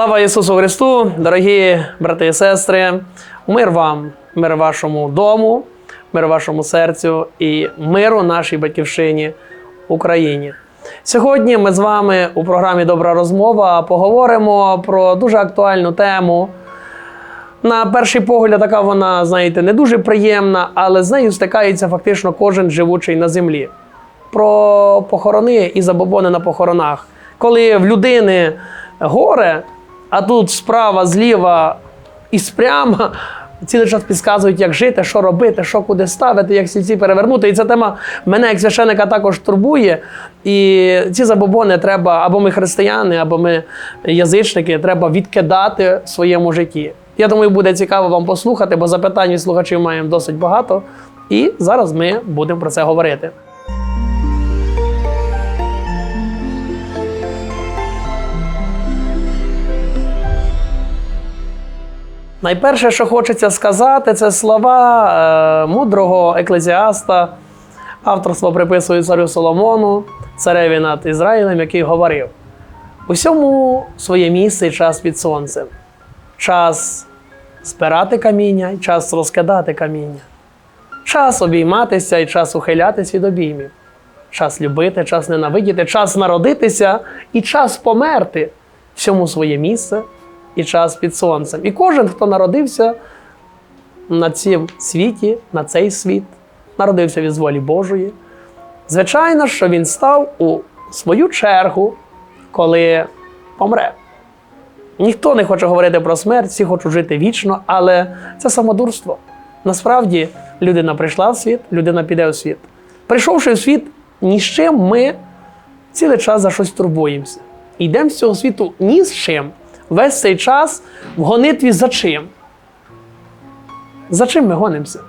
Слава Ісусу Христу, дорогі брати і сестри, мир вам, мир вашому дому, мир вашому серцю і миру нашій батьківщині Україні. Сьогодні ми з вами у програмі Добра розмова поговоримо про дуже актуальну тему. На перший погляд, така вона, знаєте, не дуже приємна, але з нею стикається фактично кожен живучий на землі. Про похорони і забобони на похоронах. Коли в людини горе, а тут справа, зліва і спрямо, цілий час підказують, як жити, що робити, що куди ставити, як сільці перевернути. І ця тема мене як священика також турбує. І ці забобони треба, або ми християни, або ми язичники, треба відкидати в своєму житті. Я думаю, буде цікаво вам послухати, бо запитань слухачів маємо досить багато. І зараз ми будемо про це говорити. Найперше, що хочеться сказати, це слова е, мудрого еклезіаста. Авторство приписує царю Соломону, цареві над Ізраїлем, який говорив: усьому своє місце і час під сонцем. Час збирати каміння і час розкидати каміння. Час обійматися і час ухилятись від обіймів. Час любити, час ненавидіти, час народитися і час померти. Всьому своє місце і час під сонцем. І кожен, хто народився на цьому світі, на цей світ, народився від волі Божої. Звичайно, що він став у свою чергу, коли помре. Ніхто не хоче говорити про смерть, всі хочуть жити вічно, але це самодурство. Насправді, людина прийшла в світ, людина піде у світ. Прийшовши в світ, ні з чим ми цілий час за щось турбуємося. І йдемо з цього світу ні з чим. Весь цей час в гонитві за чим? За чим ми гонимося?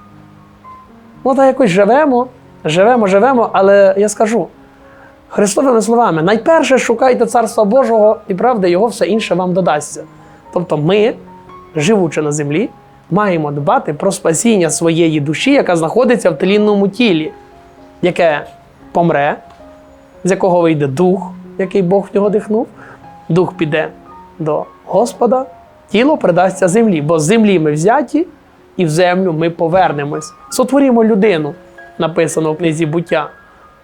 Ну, так якось живемо, живемо, живемо, але я скажу Христовими словами, найперше шукайте Царства Божого і правда, Його все інше вам додасться. Тобто ми, живучи на землі, маємо дбати про спасіння своєї душі, яка знаходиться в тлінному тілі, яке помре, з якого вийде дух, який Бог в нього дихнув, дух піде до Господа, тіло придасться землі, бо з землі ми взяті, і в землю ми повернемось. Сотворімо людину, написано в книзі буття.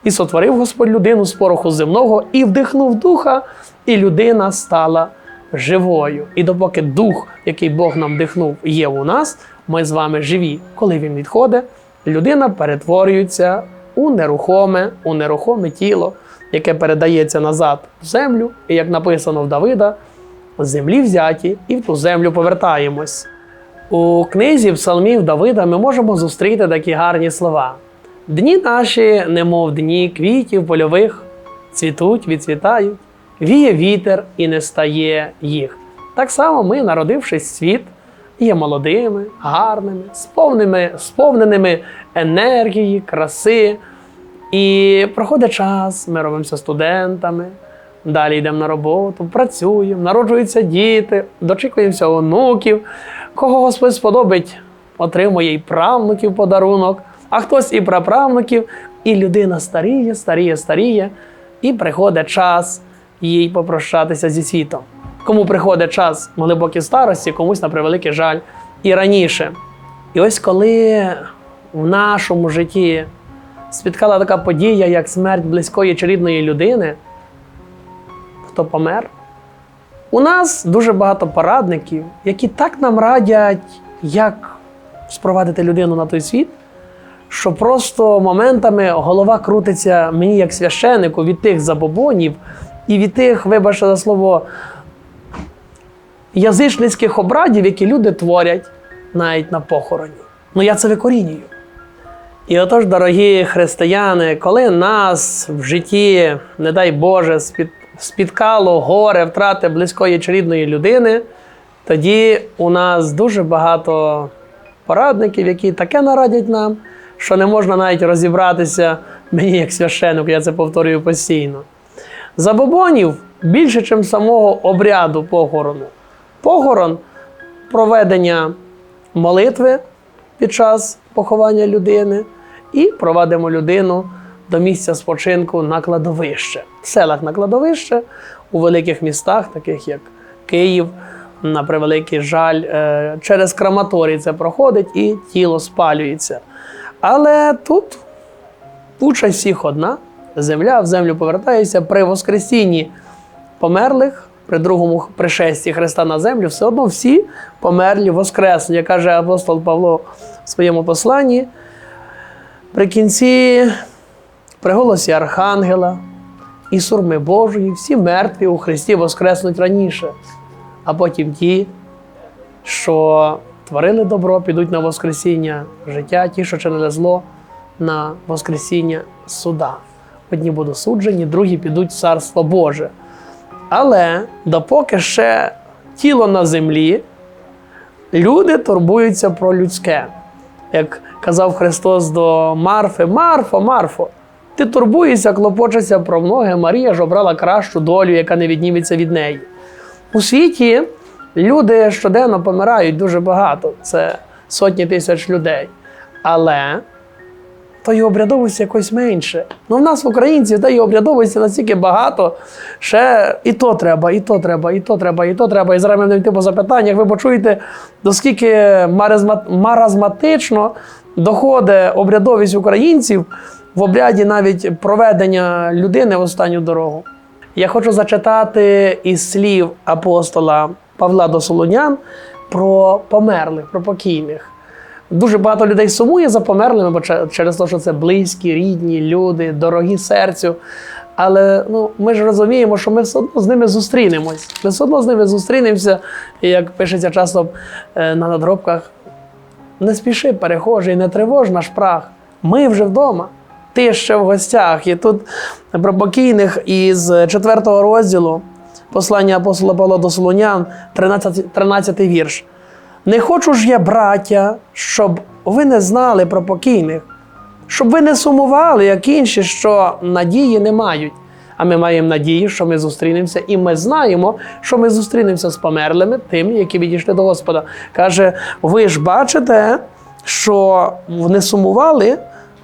І сотворив Господь людину з пороху земного і вдихнув духа, і людина стала живою. І допоки дух, який Бог нам вдихнув, є у нас, ми з вами живі. Коли він відходить, людина перетворюється у нерухоме, у нерухоме тіло, яке передається назад в землю, і як написано в Давида, з землі взяті і в ту землю повертаємось. У книзі псалмів Давида ми можемо зустріти такі гарні слова. Дні наші, немов дні квітів польових, цвітуть, відцвітають, віє вітер і не стає їх. Так само ми, народившись в світ, є молодими, гарними, сповненими, сповненими енергії, краси. І проходить час, ми робимося студентами, далі йдемо на роботу, працюємо, народжуються діти, дочікуємося онуків. Кого Господь сподобить, отримує і правнуків подарунок, а хтось і праправнуків, і людина старіє, старіє, старіє, і приходить час їй попрощатися зі світом. Кому приходить час глибокій старості, комусь на превеликий жаль і раніше. І ось коли в нашому житті спіткала така подія, як смерть близької чи рідної людини, хто помер. У нас дуже багато порадників, які так нам радять, як спровадити людину на той світ, що просто моментами голова крутиться мені як священику від тих забобонів і від тих, вибачте за слово, язичницьких обрадів, які люди творять навіть на похороні. Ну я це викорінюю. І отож, дорогі християни, коли нас в житті, не дай Боже, спід, спіткало горе втрати близької чи рідної людини, тоді у нас дуже багато порадників, які таке нарадять нам, що не можна навіть розібратися мені як священнику, я це повторюю постійно. Забобонів більше, ніж самого обряду похорону. Похорон проведення молитви під час поховання людини і провадимо людину до місця спочинку на кладовище. В селах на кладовище, у великих містах, таких як Київ, на превеликий жаль, е, через крематорій це проходить і тіло спалюється. Але тут участь всіх одна. Земля в землю повертається при Воскресінні померлих, при другому пришесті Христа на землю, все одно всі померлі воскреснуть, як каже апостол Павло в своєму посланні. При кінці, при голосі Архангела і сурми Божої, всі мертві у Христі воскреснуть раніше, а потім ті, що творили добро, підуть на Воскресіння життя, ті, що чинили зло, на Воскресіння суда. Одні будуть суджені, другі підуть в Царство Боже. Але допоки ще тіло на землі, люди турбуються про людське. Як казав Христос до Марфи, Марфо, Марфо, ти турбуєшся, клопочешся про многе, Марія ж обрала кращу долю, яка не відніметься від неї. У світі люди щоденно помирають дуже багато, це сотні тисяч людей. Але тої обрядовості якось менше. Ну, в нас, в українців, тої обрядовості настільки багато, ще і то треба, і то треба, і то треба, і то треба. І зараз ми будемо йти по запитаннях, ви почуєте, наскільки маразматично доходить обрядовість українців в обряді навіть проведення людини в останню дорогу. Я хочу зачитати із слів апостола Павла до Солонян про померлих, про покійних. Дуже багато людей сумує за померлими, бо через те, що це близькі, рідні люди, дорогі серцю. Але ну, ми ж розуміємо, що ми все одно з ними зустрінемось. Ми все одно з ними зустрінемося. І як пишеться часто е, на надробках, не спіши, перехожий, не тривож наш прах. Ми вже вдома. Ти ще в гостях. І тут про покійних із 4 розділу послання апостола Павла до Солонян, 13, 13 вірш. Не хочу ж я, браття, щоб ви не знали про покійних, щоб ви не сумували, як інші, що надії не мають. А ми маємо надію, що ми зустрінемося, і ми знаємо, що ми зустрінемося з померлими, тими, які відійшли до Господа. Каже: ви ж бачите, що не сумували,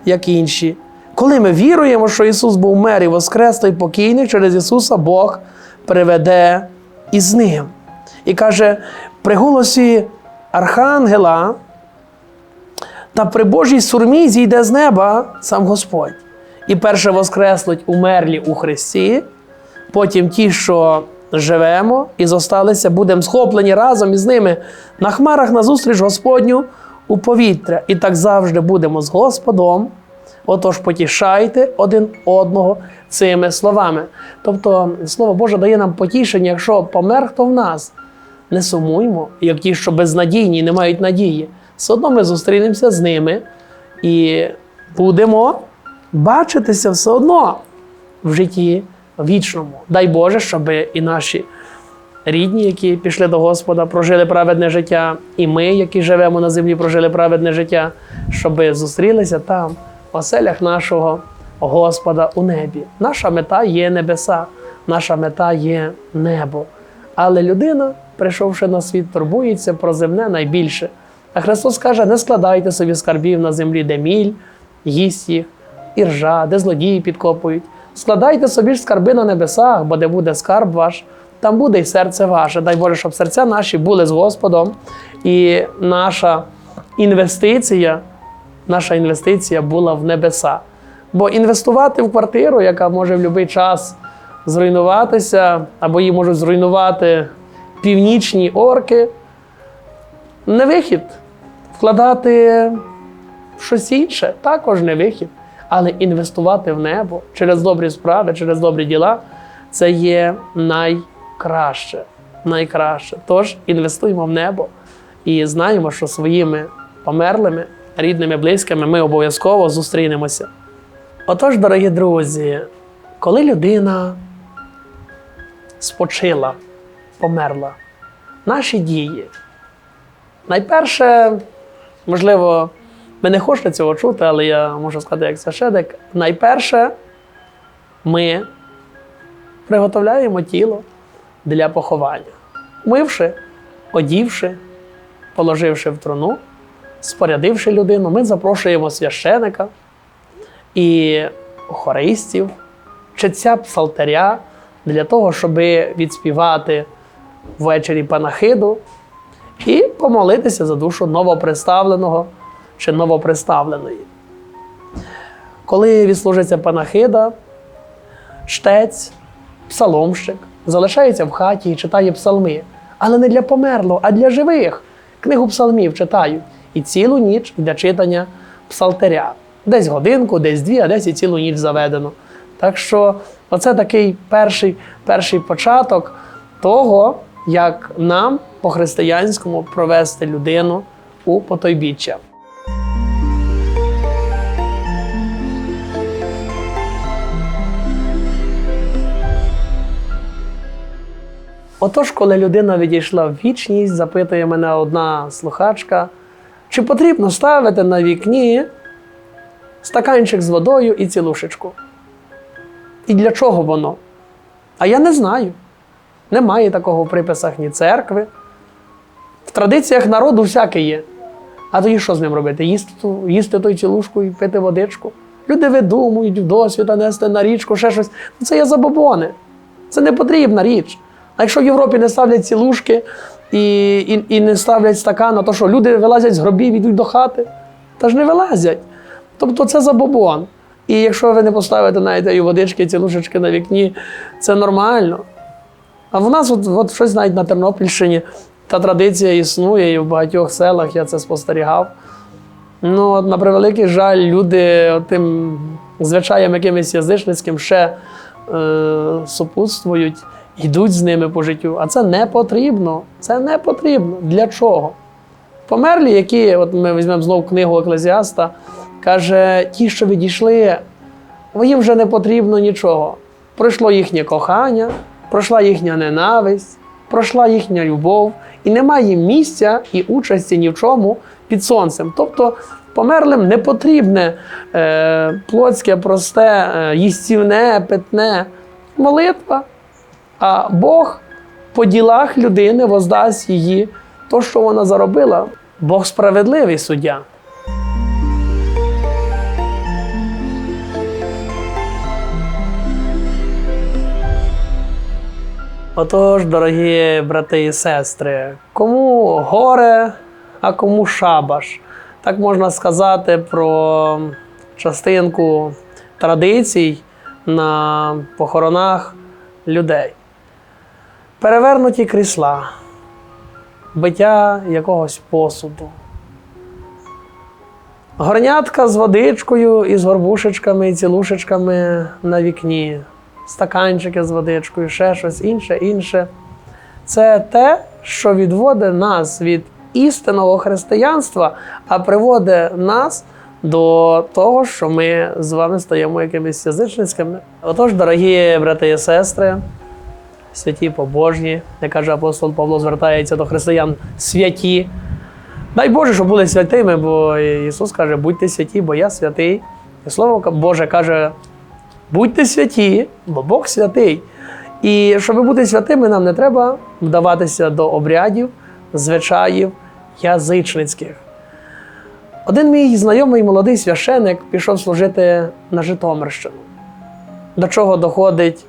як інші. Коли ми віруємо, що Ісус був мер і воскрес, то й через Ісуса Бог приведе із ним. І каже, при голосі Архангела та при Божій сурмі зійде з неба сам Господь. І перше воскреслуть умерлі у Христі, потім ті, що живемо і зосталися, будемо схоплені разом із ними на хмарах назустріч Господню у повітря. І так завжди будемо з Господом. Отож, потішайте один одного цими словами. Тобто, Слово Боже дає нам потішення, якщо помер хто в нас, не сумуймо, як ті, що безнадійні не мають надії. Все одно ми зустрінемося з ними і будемо бачитися все одно в житті вічному. Дай Боже, щоб і наші рідні, які пішли до Господа, прожили праведне життя, і ми, які живемо на землі, прожили праведне життя, щоб зустрілися там, оселях нашого Господа у небі. Наша мета є небеса, наша мета є небо. Але людина, прийшовши на світ, турбується про земне найбільше. А Христос каже: не складайте собі скарбів на землі, де міль, їсть їх, і ржа, де злодії підкопують. Складайте собі ж скарби на небесах, бо де буде скарб ваш, там буде і серце ваше. Дай Боже, щоб серця наші були з Господом, і наша інвестиція, наша інвестиція була в небеса. Бо інвестувати в квартиру, яка може в будь-який час зруйнуватися, або її можуть зруйнувати північні орки, не вихід. Вкладати в щось інше також не вихід. Але інвестувати в небо через добрі справи, через добрі діла це є найкраще. Найкраще. Тож інвестуємо в небо і знаємо, що своїми померлими, рідними, близькими ми обов'язково зустрінемося. Отож, дорогі друзі, коли людина спочила, померла, наші дії. Найперше, можливо, ви не хочете цього чути, але я можу сказати, як священик, найперше ми приготовляємо тіло для поховання, мивши, одівши, положивши в труну, спорядивши людину, ми запрошуємо священика і хористів, читця псалтаря для того, щоб відспівати ввечері панахиду і помолитися за душу новоприставленого чи новоприставленої. Коли відслужиться панахида, штець, псаломщик залишається в хаті і читає псалми. Але не для померлого, а для живих. Книгу псалмів читають і цілу ніч для читання псалтаря. Десь годинку, десь дві, а десь і цілу ніч заведено. Так що оце такий перший, перший початок того, як нам по-християнському провести людину у потойбіччя. Отож, коли людина відійшла в вічність, запитує мене одна слухачка, чи потрібно ставити на вікні стаканчик з водою і цілушечку? І для чого воно? А я не знаю. Немає такого в приписах ні церкви. В традиціях народу всяке є. А тоді що з ним робити? Їсти, їсти той цілушку і пити водичку. Люди видумують в досвіта нести на річку, ще щось. Це є забобони. Це не потрібна річ. А якщо в Європі не ставлять цілушки і, і, і не ставлять стакана, то що люди вилазять з гробів, йдуть до хати? Та ж не вилазять. Тобто це забобон. І якщо ви не поставите навіть і водички, цілушечки на вікні, це нормально. А в нас от, от щось навіть на Тернопільщині та традиція існує, і в багатьох селах я це спостерігав. Ну, от, на превеликий жаль, люди тим звичаєм якимось язичницьким ще е, супутствують, йдуть з ними по життю. А це не потрібно. Це не потрібно. Для чого? Померлі, які, от ми візьмемо знову книгу Еклезіаста, каже, ті, що відійшли, їм вже не потрібно нічого. Пройшло їхнє кохання, пройшла їхня ненависть, пройшла їхня любов, і немає місця і участі ні в чому під сонцем. Тобто померлим не потрібне е, плотське, просте, е, їстівне, питне молитва, а Бог по ділах людини воздасть її то, що вона заробила. Бог справедливий суддя. Отож, дорогі брати і сестри, кому горе, а кому шабаш. Так можна сказати про частинку традицій на похоронах людей. Перевернуті крісла, биття якогось посуду. Горнятка з водичкою і з горбушечками і цілушечками на вікні, стаканчики з водичкою, ще щось інше, інше. Це те, що відводить нас від істинного християнства, а приводить нас до того, що ми з вами стаємо якимись язичницькими. Отож, дорогі брати і сестри, святі побожні, як каже апостол Павло, звертається до християн святі. Дай Боже, щоб були святими, бо Ісус каже, будьте святі, бо я святий. І Слово Боже каже, будьте святі, бо Бог святий. І щоб бути святими, нам не треба вдаватися до обрядів, звичаїв язичницьких. Один мій знайомий молодий священик пішов служити на Житомирщину. До чого доходить,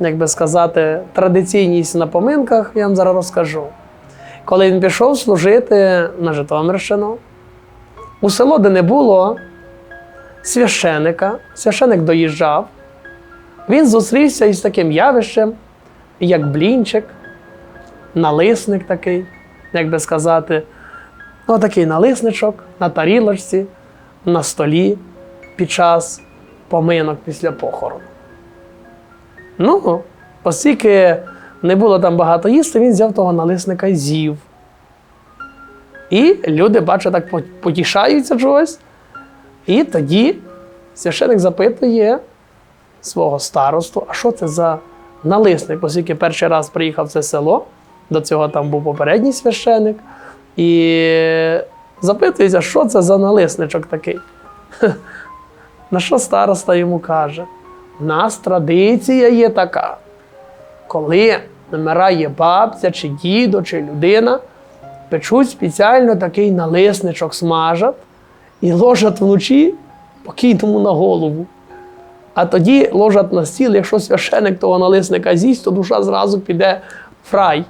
як би сказати, традиційність на поминках, я вам зараз розкажу. Коли він пішов служити на Житомирщину, у село, де не було священика, священик доїжджав, він зустрівся із таким явищем, як блінчик, налисник такий, як би сказати, ну, налисничок на тарілочці, на столі під час поминок після похорону. Ну, оскільки не було там багато їсти, він взяв того налисника і з'їв. І люди, бачу, так потішаються чогось. І тоді священик запитує свого старосту, а що це за налисник, оскільки перший раз приїхав в це село, до цього там був попередній священик, і запитується, що це за налисничок такий. На що староста йому каже? У нас традиція є така. Коли намирає бабця, чи дідо, чи людина, печуть спеціально такий налисничок смажать і ложать вночі покійному на голову. А тоді ложать на стіл, якщо священик того налисника з'їсть, то душа зразу піде в рай.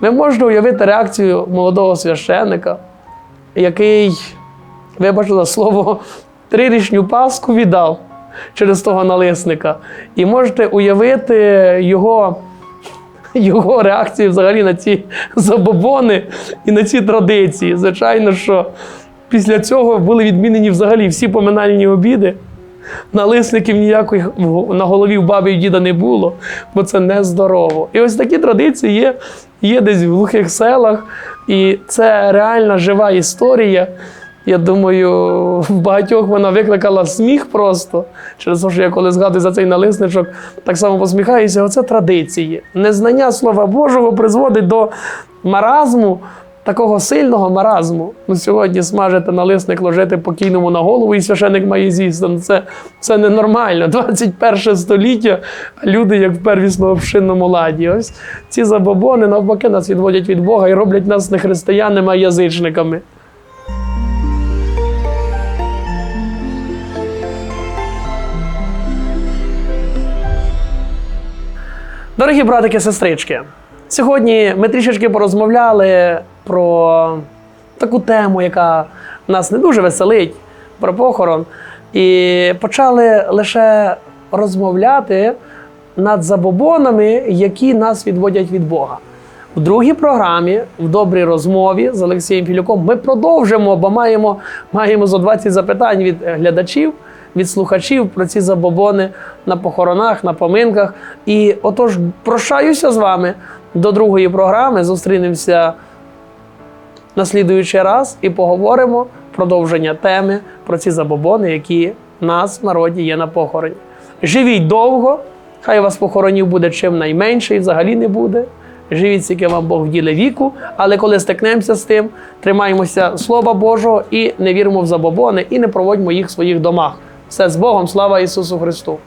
Ви можете уявити реакцію молодого священника, який, вибачте за слово, трирічню паску віддав через того налисника. І можете уявити його, його реакцію взагалі на ці забобони і на ці традиції. Звичайно, що після цього були відмінені взагалі всі поминальні обіди. Налисників ніякої на голові в баби і діда не було, бо це нездорово. І ось такі традиції є, є десь в глухих селах, і це реальна жива історія. Я думаю, в багатьох вона викликала сміх просто через те, що я коли згадую за цей налисничок, так само посміхаюся. Оце традиції. Незнання Слова Божого призводить до маразму, такого сильного маразму. Ну, сьогодні смажити налисник, ложити покійному на голову, і священик має з'їсти. Ну, це, це ненормально. 21 століття, а люди як в первісно общинному ладі. Ось ці забобони навпаки нас відводять від Бога і роблять нас не християнами, а язичниками. Дорогі братики, сестрички, сьогодні ми трішечки порозмовляли про таку тему, яка нас не дуже веселить, про похорон. І почали лише розмовляти над забобонами, які нас відводять від Бога. В другій програмі, в добрій розмові з Олексієм Філюком, ми продовжимо, бо маємо, маємо зо 20 запитань від глядачів, від слухачів про ці забобони на похоронах, на поминках. І отож, прощаюся з вами до другої програми. Зустрінемося на слідуючий раз і поговоримо продовження теми про ці забобони, які нас в народі є на похороні. Живіть довго, хай вас похоронів буде чим найменше і взагалі не буде. Живіть, скільки вам Бог вділе віку, але коли стикнемося з тим, тримаємося Слова Божого і не віримо в забобони, і не проводьмо їх в своїх домах. Все з Богом, слава Ісусу Христу!